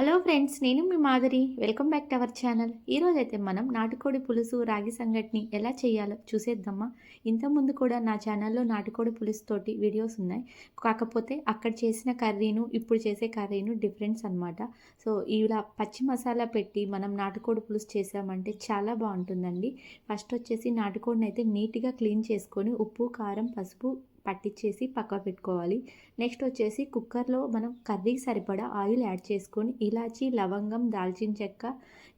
Hello friends నేను మీ Madhuri. Welcome back to our channel ఈరోజు అయితే మనం నాటుకోడి పులుసు రాగి సంగటిని ఎలా చేయాలో చూసేద్దామా? ఇంతకుముందు కూడా నా ఛానల్లో నాటుకోడి పులుసు తోటి వీడియోస్ ఉన్నాయి. కాకపోతే అక్కడ చేసిన కర్రీను ఇప్పుడు చేసే కర్రీను డిఫరెన్స్ అనమాట సో ఇలా పచ్చి మసాలా పెట్టి మనం నాటుకోడి పులుసు చేసామంటే చాలా బాగుంటుందండి. ఫస్ట్ వచ్చేసి నాటుకోడిని అయితే నీట్గా క్లీన్ చేసుకొని ఉప్పు కారం పసుపు పట్టించేసి పక్క పెట్టుకోవాలి. నెక్స్ట్ వచ్చేసి కుక్కర్లో మనం కర్రీకి సరిపడా ఆయిల్ యాడ్ చేసుకొని ఇలాచి లవంగం దాల్చిన చెక్క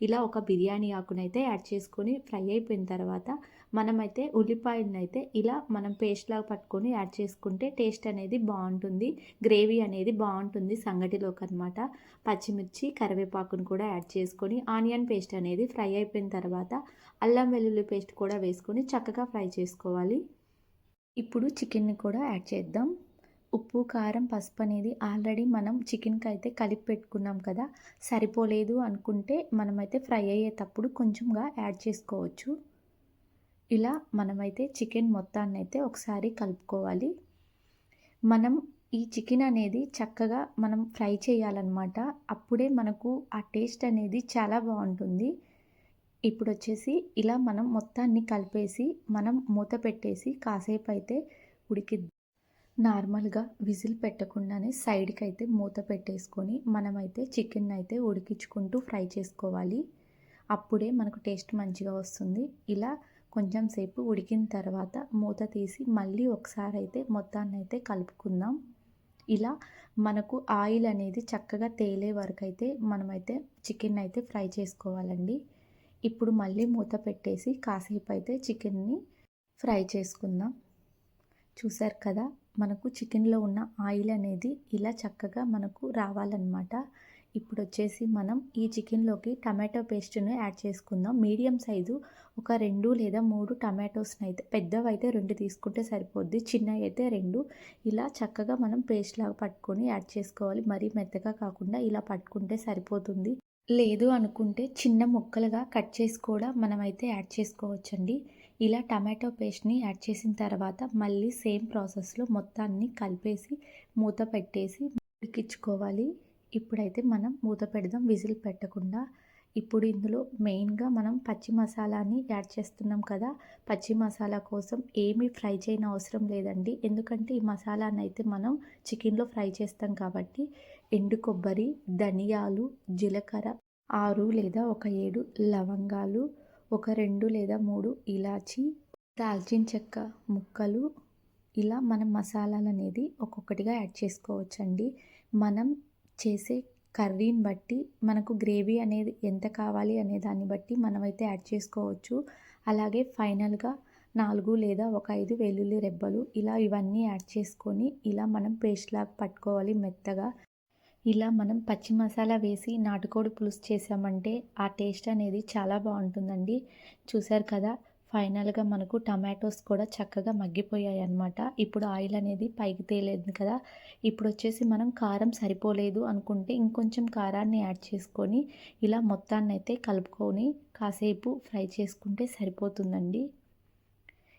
ఇలా ఒక బిర్యానీ ఆకునైతే యాడ్ చేసుకొని ఫ్రై అయిపోయిన తర్వాత మనమైతే ఉల్లిపాయలను అయితే ఇలా మనం పేస్ట్ లాగా పట్టుకొని యాడ్ చేసుకుంటే టేస్ట్ అనేది బాగుంటుంది. గ్రేవీ అనేది బాగుంటుంది సంగటిలోకి అనమాట పచ్చిమిర్చి కరివేపాకును కూడా యాడ్ చేసుకొని ఆనియన్ పేస్ట్ అనేది ఫ్రై అయిపోయిన తర్వాత అల్లం వెల్లుల్లి పేస్ట్ కూడా వేసుకొని చక్కగా ఫ్రై చేసుకోవాలి. ఇప్పుడు చికెన్ని కూడా యాడ్ చేద్దాం. ఉప్పు కారం పసుపు అనేది ఆల్రెడీ మనం చికెన్కి అయితే కలిపి పెట్టుకున్నాం కదా. సరిపోలేదు అనుకుంటే మనమైతే ఫ్రై అయ్యేటప్పుడు కొంచెంగా యాడ్ చేసుకోవచ్చు. ఇలా మనమైతే చికెన్ మొత్తాన్ని అయితే ఒకసారి కలుపుకోవాలి. మనం ఈ చికెన్ అనేది చక్కగా మనం ఫ్రై చేయాలన్నమాట. అప్పుడే మనకు ఆ టేస్ట్ అనేది చాలా బాగుంటుంది. ఇప్పుడు వచ్చేసి ఇలా మనం మొత్తాన్ని కలిపేసి మనం మూత పెట్టేసి కాసేపు అయితే ఉడికి నార్మల్గా విజిల్ పెట్టకుండానే సైడ్కి అయితే మూత పెట్టేసుకొని మనమైతే చికెన్ అయితే ఉడికించుకుంటూ ఫ్రై చేసుకోవాలి. అప్పుడే మనకు టేస్ట్ మంచిగా వస్తుంది. ఇలా కొంచెం సేపు ఉడికిన తర్వాత మూత తీసి మళ్ళీ ఒకసారి అయితే మొత్తాన్ని అయితే కలుపుకుందాం. ఇలా మనకు ఆయిల్ అనేది చక్కగా తేలే వరకు అయితే మనమైతే చికెన్ అయితే ఫ్రై చేసుకోవాలండి. ఇప్పుడు మళ్ళీ మూత పెట్టేసి కాసేపు అయితే చికెన్ని ఫ్రై చేసుకుందాం. చూసారు కదా మనకు చికెన్లో ఉన్న ఆయిల్ అనేది ఇలా చక్కగా మనకు రావాలన్నమాట. ఇప్పుడు వచ్చేసి మనం ఈ చికెన్లోకి టమాటో పేస్ట్ను యాడ్ చేసుకుందాం. మీడియం సైజు ఒక రెండు లేదా మూడు టమాటోస్ని అయితే పెద్దవి అయితే రెండు తీసుకుంటే సరిపోద్ది చిన్నవి అయితే రెండు. ఇలా చక్కగా మనం పేస్ట్ లాగా పట్టుకొని యాడ్ చేసుకోవాలి. మరీ మెత్తగా కాకుండా ఇలా పట్టుకుంటే సరిపోతుంది. లేదు అనుకుంటే చిన్న ముక్కలుగా కట్ చేసి కూడా మనమైతే యాడ్ చేసుకోవచ్చండి. ఇలా టమాటో పేస్ట్ని యాడ్ చేసిన తర్వాత మళ్ళీ సేమ్ ప్రాసెస్లో మొత్తాన్ని కలిపేసి మూత పెట్టేసి ఉడికించుకోవాలి. ఇప్పుడైతే మనం మూత పెడదాం విజిల్ పెట్టకుండా ఇప్పుడు ఇందులో మెయిన్గా మనం పచ్చి మసాలాని యాడ్ చేస్తున్నాం కదా పచ్చి మసాలా కోసం ఏమీ ఫ్రై చేయని అవసరం లేదండి. ఎందుకంటే ఈ మసాలాని అయితే మనం చికెన్లో ఫ్రై చేస్తాం కాబట్టి ఎండు కొబ్బరి ధనియాలు జీలకర్ర ఆరు లేదా ఒక ఏడు లవంగాలు ఒక రెండు లేదా మూడు ఇలాచి దాల్చిన చెక్క ముక్కలు ఇలా మనం మసాలాలు అనేది ఒక్కొక్కటిగా యాడ్ చేసుకోవచ్చండి. మనం చేసే కర్రీని బట్టి మనకు గ్రేవీ అనేది ఎంత కావాలి అనే దాన్ని బట్టి మనమైతే యాడ్ చేసుకోవచ్చు. అలాగే ఫైనల్గా నాలుగు లేదా ఒక ఐదు వెల్లుల్లి రెబ్బలు ఇలా ఇవన్నీ యాడ్ చేసుకొని ఇలా మనం పేస్ట్ లాగా పట్టుకోవాలి మెత్తగా. ఇలా మనం పచ్చి మసాలా వేసి నాటుకోడి పులుసు చేసామంటే ఆ టేస్ట్ అనేది చాలా బాగుంటుందండి. చూసారు కదా? ఫైనల్గా మనకు టమాటోస్ కూడా చక్కగా మగ్గిపోయాయి అనమాట ఇప్పుడు ఆయిల్ అనేది పైకి తేలేదు కదా. ఇప్పుడు వచ్చేసి మనం కారం సరిపోలేదు అనుకుంటే ఇంకొంచెం కారాన్ని యాడ్ చేసుకొని ఇలా మొత్తాన్ని అయితే కలుపుకొని కాసేపు ఫ్రై చేసుకుంటే సరిపోతుందండి.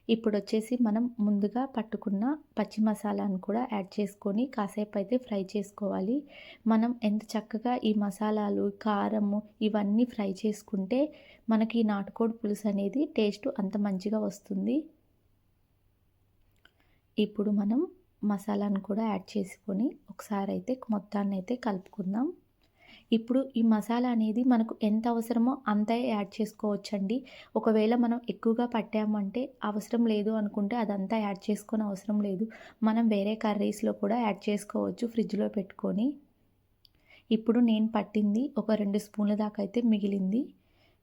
ఇప్పుడు వచ్చేసి మనం ముందుగా పట్టుకున్న పచ్చి మసాలాను కూడా యాడ్ చేసుకొని కాసేపు అయితే ఫ్రై చేసుకోవాలి. మనం ఎంత చక్కగా ఈ మసాలాలు కారము ఇవన్నీ ఫ్రై చేసుకుంటే మనకి ఈ నాటుకోడి పులుసు అనేది టేస్ట్ అంత మంచిగా వస్తుంది. ఇప్పుడు మనం మసాలాను కూడా యాడ్ చేసుకొని ఒకసారి అయితే మొత్తాన్ని అయితే కలుపుకుందాం. ఇప్పుడు ఈ మసాలా అనేది మనకు ఎంత అవసరమో అంతే యాడ్ చేసుకోవచ్చండి. ఒకవేళ మనం ఎక్కువగా పట్టామంటే అవసరం లేదు అనుకుంటే అదంతా యాడ్ చేసుకొని అవసరం లేదు. మనం వేరే కర్రీస్లో కూడా యాడ్ చేసుకోవచ్చు ఫ్రిడ్జ్లో పెట్టుకొని. ఇప్పుడు నేను పట్టింది ఒక రెండు స్పూన్ల దాకా అయితే మిగిలింది.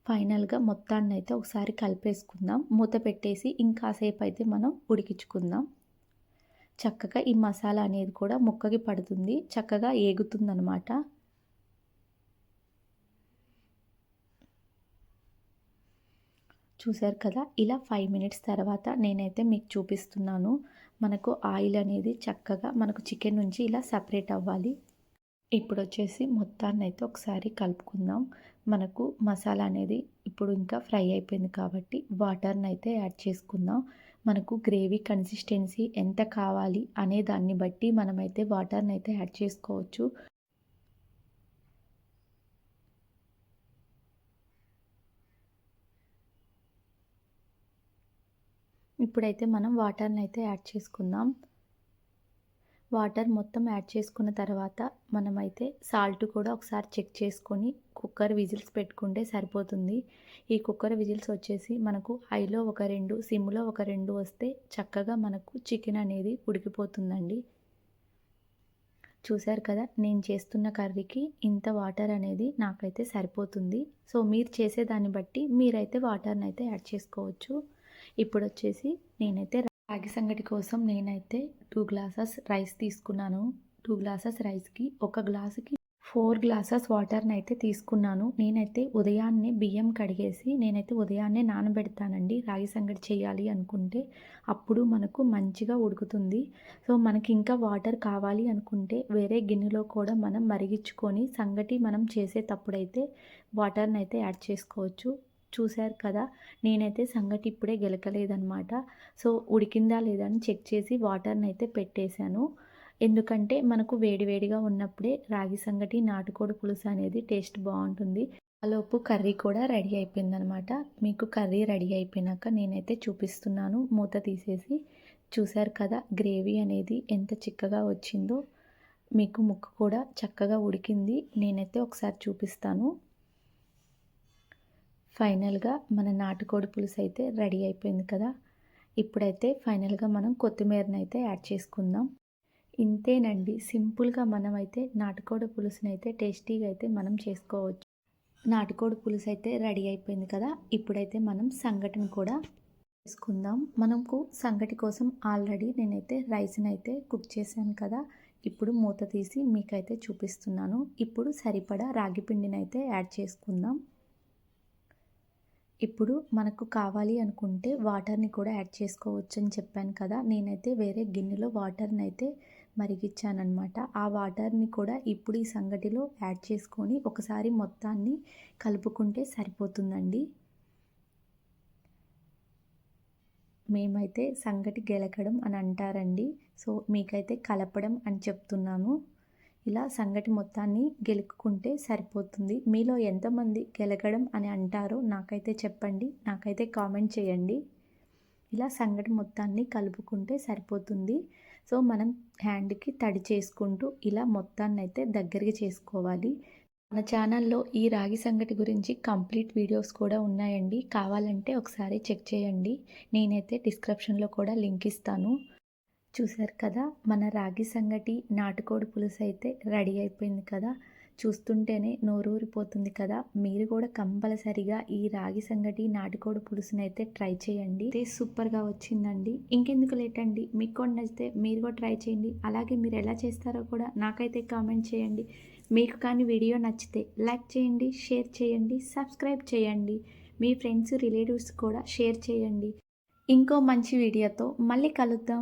ఫైనల్గా మొత్తాన్ని అయితే ఒకసారి కలిపేసుకుందాం. మూత పెట్టేసి ఇంకాసేపు అయితే మనం ఉడికించుకుందాం. చక్కగా ఈ మసాలా అనేది కూడా ముక్కకి పడుతుంది. చక్కగా ఏగుతుందనమాట చూసారు కదా? ఇలా ఫైవ్ మినిట్స్ తర్వాత నేనైతే మీకు చూపిస్తున్నాను. మనకు ఆయిల్ అనేది చక్కగా మనకు చికెన్ నుంచి ఇలా సపరేట్ అవ్వాలి. ఇప్పుడు వచ్చేసి మొత్తాన్ని అయితే ఒకసారి కలుపుకుందాం. మనకు మసాలా అనేది ఇప్పుడు ఇంకా ఫ్రై అయిపోయింది కాబట్టి వాటర్ని అయితే యాడ్ చేసుకుందాం. మనకు గ్రేవీ కన్సిస్టెన్సీ ఎంత కావాలి అనే దాన్ని బట్టి మనమైతే వాటర్ని అయితే యాడ్ చేసుకోవచ్చు. ఇప్పుడైతే మనం వాటర్ని అయితే యాడ్ చేసుకుందాం. వాటర్ మొత్తం యాడ్ చేసుకున్న తర్వాత మనమైతే సాల్ట్ కూడా ఒకసారి చెక్ చేసుకొని కుక్కర్ విజిల్స్ పెట్టుకుంటే సరిపోతుంది. ఈ కుక్కర్ విజిల్స్ వచ్చేసి మనకు హైలో ఒక రెండు సిమ్లో ఒక రెండు వస్తే చక్కగా మనకు చికెన్ అనేది ఉడికిపోతుందండి. చూశారు కదా నేను చేస్తున్న కర్రీకి ఇంత వాటర్ అనేది నాకైతే సరిపోతుంది. సో మీరు చేసేదాన్ని బట్టి మీరైతే వాటర్ని అయితే యాడ్ చేసుకోవచ్చు. ఇప్పుడు వచ్చేసి నేనైతే రాగి సంగటి కోసం నేనైతే టూ గ్లాసెస్ రైస్ తీసుకున్నాను. టూ గ్లాసెస్ రైస్కి ఒక గ్లాసుకి ఫోర్ గ్లాసెస్ వాటర్ని అయితే తీసుకున్నాను. నేనైతే ఉదయాన్నే బియ్యం కడిగేసి నేనైతే ఉదయాన్నే నానబెడతానండి రాగి సంగటి చేయాలి అనుకుంటే. అప్పుడు మనకు మంచిగా ఉడుకుతుంది. సో మనకి ఇంకా వాటర్ కావాలి అనుకుంటే వేరే గిన్నెలో కూడా మనం మరిగించుకొని సంగటి మనం చేసేటప్పుడైతే వాటర్ని అయితే యాడ్ చేసుకోవచ్చు. చూశారు కదా నేనైతే సంగటి ఇప్పుడే గెలకలేదనమాట సో ఉడికిందా లేదా అని చెక్ చేసి వాటర్ని అయితే పెట్టేశాను. ఎందుకంటే మనకు వేడివేడిగా ఉన్నప్పుడే రాగి సంగటి నాటుకోడి పులుసు అనేది టేస్ట్ బాగుంటుంది. ఆలోపు కర్రీ కూడా రెడీ అయిపోయిందనమాట మీకు కర్రీ రెడీ అయిపోయినాక నేనైతే చూపిస్తున్నాను. మూత తీసేసి చూశారు కదా గ్రేవీ అనేది ఎంత చిక్కగా వచ్చిందో. మీకు ముక్క కూడా చక్కగా ఉడికింది. నేనైతే ఒకసారి చూపిస్తాను. ఫైనల్గా మన నాటుకోడి పులుసు అయితే రెడీ అయిపోయింది కదా. ఇప్పుడైతే ఫైనల్గా మనం కొత్తిమీరని అయితే యాడ్ చేసుకుందాం. ఇంతేనండి సింపుల్గా మనం అయితే నాటుకోడి పులుసుని అయితే టేస్టీగా అయితే మనం చేసుకోవచ్చు. నాటుకోడి పులుసు అయితే రెడీ అయిపోయింది కదా. ఇప్పుడైతే మనం సంగటిని కూడా చేసుకుందాం. మనకు సంగటి కోసం ఆల్రెడీ నేనైతే రైస్ని అయితే కుక్ చేశాను కదా. ఇప్పుడు మూత తీసి మీకైతే చూపిస్తున్నాను. ఇప్పుడు సరిపడా రాగి పిండిని అయితే యాడ్ చేసుకుందాం. ఇప్పుడు మనకు కావాలి అనుకుంటే వాటర్ని కూడా యాడ్ చేసుకోవచ్చు అని చెప్పాను కదా. నేనైతే వేరే గిన్నెలో వాటర్ని అయితే మరిగిచ్చానమాట ఆ వాటర్ని కూడా ఇప్పుడు ఈ సంగటిలో యాడ్ చేసుకొని ఒకసారి మొత్తాన్ని కలుపుకుంటే సరిపోతుందండి. మేమైతే సంగటి గెలకడం అని అంటారండి. సో మీకైతే కలపడం అని చెప్తున్నాను. ఇలా సంగటి మొత్తాన్ని గెలుక్కుంటే సరిపోతుంది. మీలో ఎంతమంది గెలకడం అని అంటారో నాకైతే చెప్పండి. నాకైతే కామెంట్ చేయండి. ఇలా సంగటి మొత్తాన్ని కలుపుకుంటే సరిపోతుంది. సో మనం హ్యాండ్కి తడి చేసుకుంటూ ఇలా మొత్తాన్ని అయితే దగ్గరికి చేసుకోవాలి. మన ఛానల్లో ఈ రాగి సంగటి గురించి కంప్లీట్ వీడియోస్ కూడా ఉన్నాయండి. కావాలంటే ఒకసారి చెక్ చేయండి. నేనైతే డిస్క్రిప్షన్లో కూడా లింక్ ఇస్తాను. చూసారు కదా మన రాగి సంగటి నాటుకోడి పులుసు అయితే రెడీ అయిపోయింది కదా. చూస్తుంటేనే నోరూరిపోతుంది కదా. మీరు కూడా కంపల్సరిగా ఈ రాగి సంగటి నాటుకోడి పులుసుని అయితే ట్రై చేయండి. అయితే సూపర్గా వచ్చిందండి. ఇంకెందుకు లేట్ అండి మీకు కూడా నచ్చితే మీరు కూడా ట్రై చేయండి. అలాగే మీరు ఎలా చేస్తారో కూడా నాకైతే కామెంట్ చేయండి. మీకు కానీ వీడియో నచ్చితే లైక్ చేయండి షేర్ చేయండి సబ్స్క్రైబ్ చేయండి. మీ ఫ్రెండ్స్ రిలేటివ్స్ కూడా షేర్ చేయండి. ఇంకో మంచి వీడియోతో మళ్ళీ కలుద్దాం.